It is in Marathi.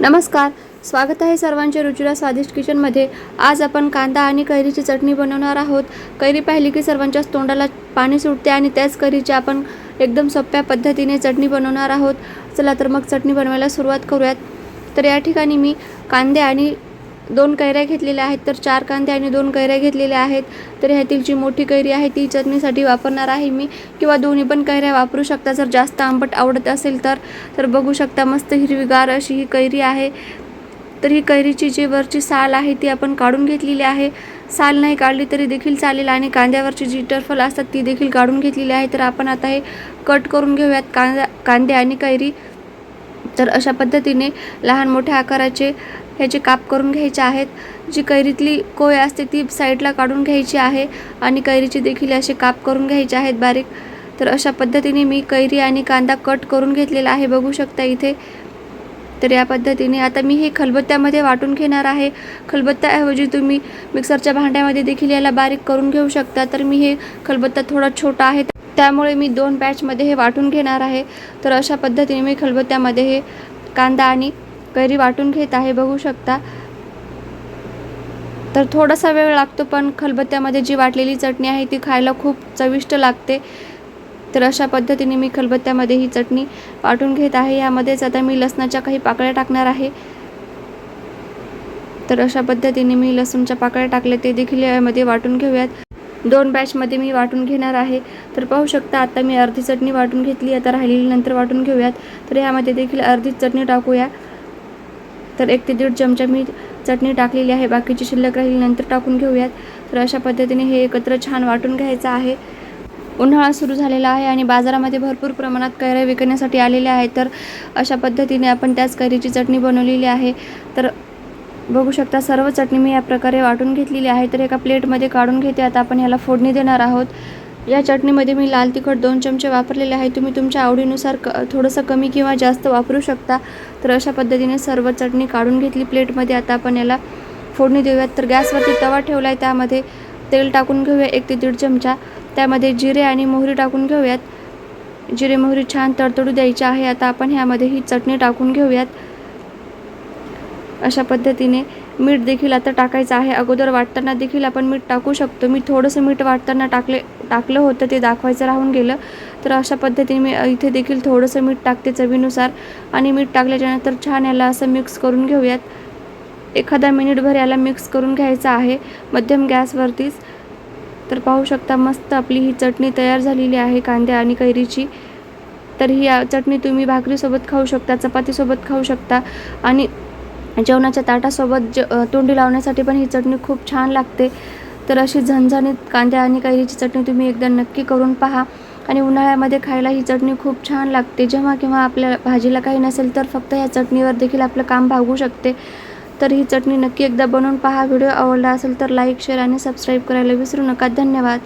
नमस्कार स्वागत आहे सर्वांचे रुचिरा स्वादिष्ट किचनमध्ये. आज आपण कांदा आणि कैरीची चटणी बनवणार आहोत. कैरी पाहिली की सर्वांच्याच तोंडाला पाणी सुटते आणि त्याच कैरीची आपण एकदम सोप्या पद्धतीने चटणी बनवणार आहोत. चला तर मग चटणी बनवायला सुरुवात करूयात. तर या ठिकाणी मी कांदे आणि दोन कैऱ्या घेतलेल्या आहेत तर चार कांदे आणि दोन कैऱ्या घेतलेल्या आहेत. तर ह्यातील जी मोठी कैरी आहे ती चटणीसाठी वापरणार आहे मी. किंवा दोन्ही पण कैऱ्या वापरू शकता. जर जास्त आंबट आवडत असेल तर तर बघू शकता मस्त हिरवीगार अशी ही कैरी आहे. तर ही कैरीची जी वरची साल आहे ती आपण काढून घेतलेली आहे. साल नाही काढली तरी देखील चालेल आणि कांद्यावरची जी टरफल असतात ती देखील काढून घेतलेली आहे. तर आपण आता हे कट करून घेऊयात कांदा कांदे आणि कैरी. तर अशा पद्धतीने लहान मोठ्या आकाराचे ह्याचे काप करून घ्यायचे आहेत. जी कैरीतली कोय असते ती साईडला काढून घ्यायची आहे आणि कैरीचे देखील असे काप करून घ्यायचे आहेत बारीक. तर अशा पद्धतीने मी कैरी आणि कांदा कट करून घेतलेला आहे. बघू शकता इथे. तर या पद्धतीने आता मी हे खलबत्त्यामध्ये वाटून घेणार आहे. खलबत्त्याऐवजी तुम्ही मिक्सरच्या भांड्यामध्ये देखील याला बारीक करून घेऊ शकता. तर मी हे खलबत्ता थोडा छोटा आहे. त्यामुळे मी दोन बॅचमध्ये हे वाटून घेणार आहे. तर अशा पद्धतीने मी खलबत्त्यामध्ये हे कांदा आणि कैरी वाटून घेत आहे बघू शकता. तर थोडासा वेळ लागतो पण खलबत्त्यामध्ये जी वाटलेली चटणी आहे ती खायला खूप चविष्ट लागते. तर अशा पद्धतीने मी खलबत्त्यामध्ये ही चटणी वाटून घेत आहे. यामध्येच आता मी लसणाच्या काही पाकळ्या टाकणार आहे. तर अशा पद्धतीने मी लसूणच्या पाकळ्या टाकल्या ते देखील यामध्ये वाटून घेऊयात. दोन बॅचमध्ये मी वाटून घेणार आहे. तर पाहू शकता आता मी अर्धी चटणी वाटून घेतली आता राहिलेली नंतर वाटून घेऊयात. तर यामध्ये देखील अर्धी चटणी टाकूया. तर एक ते दीड चमचा मी चटणी टाकलेली आहे. बाकीची शिल्लक राहिली नंतर टाकून घेऊयात. तर अशा पद्धतीने हे एकत्र छान वाटून घ्यायचं आहे. उन्हाळा सुरू झालेला आहे आणि बाजारामध्ये भरपूर प्रमाणात कैऱ्या विकण्यासाठी आलेल्या आहेत. तर अशा पद्धतीने आपण त्याच कैरीची चटणी बनवलेली आहे. तर बघू शकता सर्व चटणी मी या प्रकारे वाटून घेतलेली आहे. तर एका प्लेटमध्ये काढून घेते. आता आपण ह्याला फोडणी देणार आहोत. या चटणीमध्ये मी लाल तिखट दोन चमचे वापरलेले आहे. तुम्ही तुमच्या आवडीनुसार क थोडंसं कमी किंवा जास्त वापरू शकता. तर अशा पद्धतीने सर्व चटणी काढून घेतली प्लेटमध्ये. आता आपण याला फोडणी देऊयात. तर गॅसवरती तवा ठेवला आहे त्यामध्ये तेल टाकून घेऊया. एक ते दीड चमचा. त्यामध्ये जिरे आणि मोहरी टाकून घेऊयात. जिरे मोहरी छान तडतडू द्यायची आहे. आता आपण ह्यामध्ये ही चटणी टाकून घेऊयात. अशा पद्धतीने मीठ देखील आता टाकायचं आहे. अगोदर वाटताना देखील आपण मीठ टाकू शकतो. मी थोडंसं मीठ वाटताना टाकले टाकलं होतं ते दाखवायचं राहून गेलं. तर अशा पद्धतीने मी इथे देखील थोडंसं मीठ टाकते चवीनुसार. आणि मीठ टाकल्याच्यानंतर छान याला असं मिक्स करून घेऊयात. एखादा मिनिटभर याला मिक्स करून घ्यायचं आहे मध्यम गॅसवरतीच. तर पाहू शकता मस्त आपली ही चटणी तयार झालेली आहे कांद्या आणि कैरीची. तर ही चटणी तुम्ही भाकरीसोबत खाऊ शकता चपातीसोबत खाऊ शकता. आणि जेवणाच्या ताटासोबत ज तोंडी लावण्यासाठी पण ही चटणी खूप छान लागते. तर अशी झणझणीत कांद्या आणि कैरीची चटणी तुम्ही एकदा नक्की करून पहा आणि उन्हाळ्यामध्ये खायला ही चटणी खूप छान लागते. जेव्हा केव्हा आपल्या भाजीला काही नसेल तर फक्त ह्या चटणीवर देखील आपलं काम भागू शकते. तर ही चटणी नक्की एकदा बनवून पहा. व्हिडिओ आवडला असेल तर लाईक शेअर आणि सबस्क्राईब करायला विसरू नका. धन्यवाद.